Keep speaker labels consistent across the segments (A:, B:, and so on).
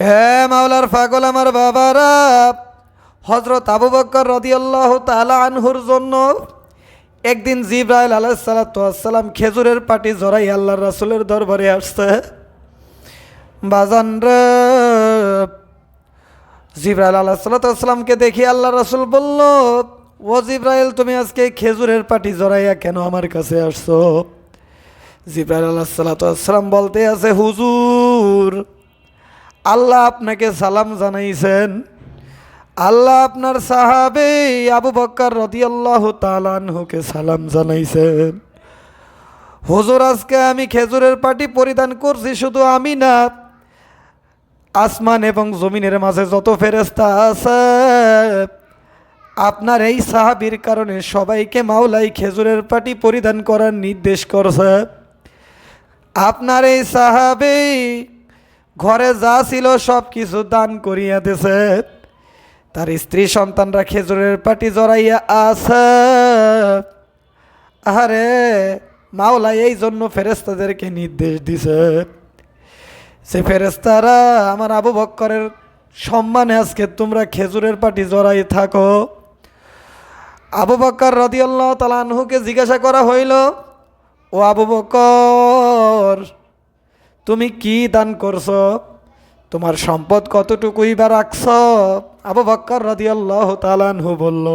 A: হে মাওলার পাগল আমার বাবারা হজরত আবু বক্কর রদিয়াল্লাহ তালা আনহুর জন্য একদিন জিব্রাইল আলাইসালাম খেজুরের পাটি জড়াই আল্লাহ রাসুলের দরবারে আসছে। বাজান রে, জিব্রাইল আল্লাহ সাল্লাতামকে দেখি আল্লাহ রাসুল বলল, ও জিব্রাইল, তুমি আজকে খেজুরের পাটি জড়াইয়া কেন আমার কাছে আসছো? জিব্রাইল আল্লাহ সাল্লাতাম বলতে আছে, হুজুর আল্লাহ আপনাকে সালাম জানাইছেন। আল্লাহ আপনার সাহাবে আবু বক্কর রদিয়াল্লাহ তালানহুকে সালাম জানাইছেন। হুজুর, আজকে আমি খেজুরের পাটি পরিধান করছি, শুধু আমি না, আসমান এবং জমিনের মাঝে যত ফেরেস্তা আছে, আপনার এই সাহাবির কারণে সবাইকে মাওলাই খেজুরের পাটি পরিধান করার নির্দেশ করছে। আপনার এই সাহাবে ঘরে যা ছিল সব কিছু দান করিয়া দিছে। তার স্ত্রী সন্তানরা খেজুরের পাটি জড়াইয়া আছে। আরে মাওলা এই জন্য ফেরেস্তাদেরকে নির্দেশ দিছে। সে ফেরেস্তারা আমার আবু বক্করের সম্মানে আজকে তোমরা খেজুরের পাটি জড়াই থাকো। আবু বক্কর রদিয়াল্লাহ তালানহুকে জিজ্ঞাসা করা হইল, ও আবু বক্কর তুমি কি দান করছ? তোমার সম্পদ কতটুকুই বা রাখছ? আবু বক্কর রদিয়াল্লাহ তালানহু বলল,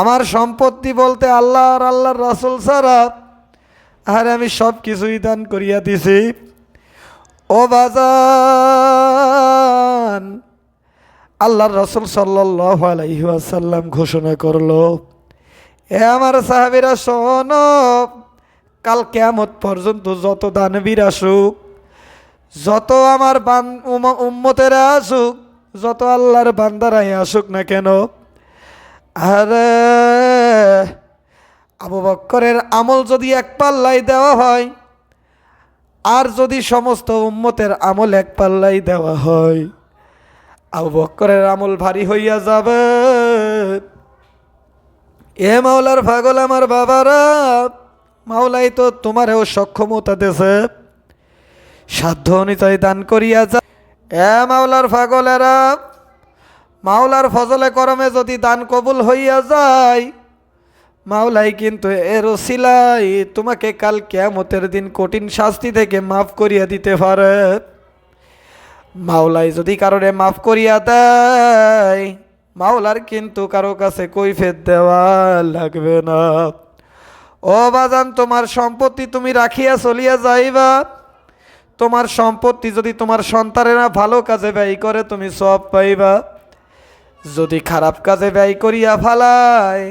A: আমার সম্পত্তি বলতে আল্লাহ আর আল্লাহর রাসুল সারা আরে আমি সব কিছুই দান করিয়া দিছি। ও বাজান! আল্লাহর রসুল সাল্লাহ আলাইসাল্লাম ঘোষণা করল, এ আমার সাহাবিরা শোন, কাল কেমত পর্যন্ত যত দানবীর আসুক যত আমার উম্মতেরা আসুক, যত আল্লাহর বান্দারাই আসুক না কেন, আরে, আবু বক্করের আমল যদি এক পাল্লাই দেওয়া হয়, আর যদি সমস্ত উম্মতের আমল এক পাল্লাই দেওয়া হয়, আবু বক্করের আমল ভারী হইয়া যাবে। এ মাওলার পাগল আমার বাবারা, মাওলাই তো তোমারেও সক্ষমতা দেছে। সাধ্য অনুযায়ী দান করিয়া যা। এ মাওলার পাগলেরা, মাওলার ফজলে করমে যদি দান কবুল হইয়া যায়, মাওলাই কিন্তু এর সিলাই তোমাকে কাল কেয়ামতের দিন কঠিন শাস্তি থেকে মাফ করিয়া দিতে পারে। মাওলাই যদি কারণে মাফ করিয়া দেয়, মাওলার কিন্তু কারও কাছে কৈফেত দেওয়া লাগবে না। ও বাজান, তোমার সম্পত্তি তুমি রাখিয়া চলিয়া যাইবা। তোমার সম্পত্তি যদি তোমার সন্তানেরা ভালো কাজে ব্যয় করে, তুমি সব পাইবা। যদি খারাপ কাজে ব্যয় করিয়া ফালায়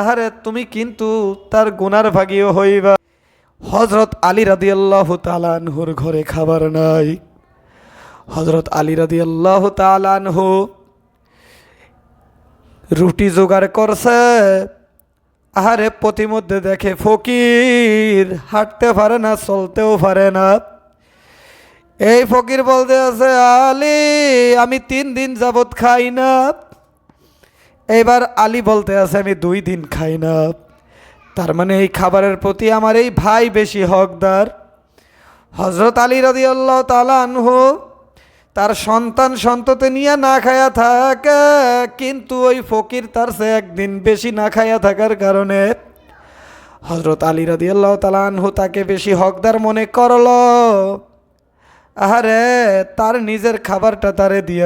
A: আহারে, তুমি কিন্তু তার গুনার ভাগিও হইবা। হজরত আলী রাদি আল্লাহ তালানহুর ঘরে খাবার নাই। হজরত আলী রাদি আল্লাহ তালানহু রুটি জোগাড় করছে। আহারে প্রতিমধ্যে দেখে ফকির, হাঁটতে পারে না, চলতেও পারে না। এই ফকির বলতে আছে, আলী, আমি তিন দিন যাবত খাই না। এবার আলী বলতে আছে, আমি দুই দিন খাই না। তার মানে এই খাবারের প্রতি আমার এই ভাই বেশি হকদার। হজরত আলী আল্লাহ তালানহু তার সন্তান সন্ততে নিয়ে না খায়া থাকে, কিন্তু ওই ফকির তার সে একদিন বেশি না খায়া থাকার কারণে হজরত আলী আল্লাহ তালানহু তাকে বেশি হকদার মনে করল। আহারে তার নিজের খাবারটা তারে দিয়া